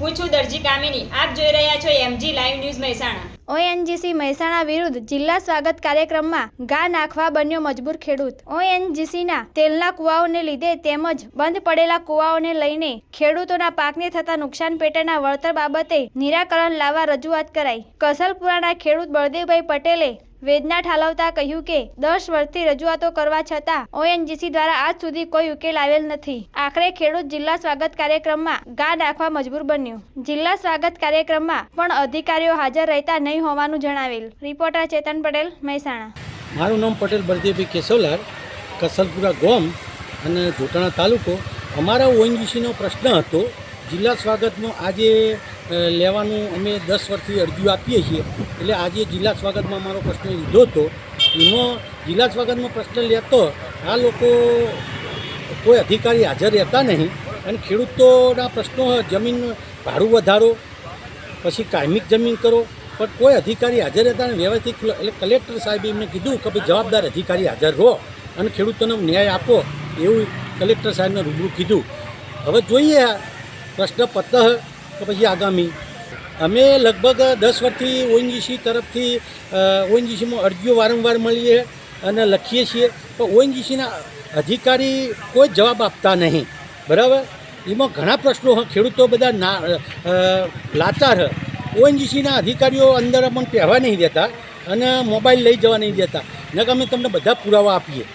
હું છું દરજી કામિની. આપ જોઈ રહ્યા છો MG live news Mehsana. ONGC Mehsana વિરુદ્ધ જિલ્લા સ્વાગત કાર્યક્રમમાં ગા નાખવા બન્યો મજબૂર ખેડૂત. ઓએનજીસીના તેલના કુવાઓને લીધે તેમજ બંધ પડેલા કુવાઓને લઈને ખેડૂતોના પાકને થતા નુકસાન પેટેના વળતર બાબતે નિરાકરણ લાવવા રજૂઆત કરાઈ. કસલપુરાના ખેડૂત બળદેવભાઈ પટેલે વેદના ઠાલવતા કહ્યું કે, દસ વર્ષથી રજૂઆતો કરવા છતાં ઓએનજીસી દ્વારા આજ સુધી કોઈ ઉકેલ આવેલ નથી. આખરે ખેડૂત જિલ્લા સ્વાગત કાર્યક્રમમાં ગા નાખવા મજબૂર બન્યું. જિલ્લા સ્વાગત કાર્યક્રમમાં પણ અધિકારીઓ હાજર રહેતા નહીં હોવાનું જણાવેલ. રિપોર્ટર ચેતન પટેલ, મહેસાણા. મારું નામ પટેલ બળદેવભાઈ કેશવલાલ કસલપુરા ગોમ અને જોટાણા તાલુકો. અમારા ઓએનજીસીનો પ્રશ્ન હતો, જિલ્લા સ્વાગતનો આજે લેવાનું અમે દસ વર્ષથી અરજીઓ આપીએ છીએ. એટલે આજે જિલ્લા સ્વાગતમાં અમારો પ્રશ્ન લીધો હતો. એમાં જિલ્લા સ્વાગતમાં પ્રશ્ન લેતો, આ લોકો કોઈ અધિકારી હાજર રહેતા નહીં. અને ખેડૂતોના પ્રશ્નો, જમીન ભાડું વધારો પછી કાયમિક જમીન કરો. પણ કોઈ અધિકારી હાજર હતા અને વ્યવસ્થિત એટલે કલેક્ટર સાહેબે એમને કીધું કે ભાઈ જવાબદાર અધિકારી હાજર રહો અને ખેડૂતોને ન્યાય આપો એવું કલેક્ટર સાહેબને રૂબરૂ કીધું. હવે જોઈએ પ્રશ્ન પતઃ કે પછી આગામી. અમે લગભગ દસ વર્ષથી ઓએનજીસી તરફથી ઓએનજીસીમાં અરજીઓ વારંવાર મળીએ અને લખીએ છીએ. પણ ઓએનજીસીના અધિકારી કોઈ જવાબ આપતા નહીં. બરાબર? એમાં ઘણા પ્રશ્નો હ- ખેડૂતો બધા ના લાચાર હ ઓએનજીસીના અધિકારીઓ અંદર પણ કહેવા નહીં દેતા અને મોબાઈલ લઈ જવા નહીં દેતા. નક અમે તમને બધા પુરાવા આપીએ.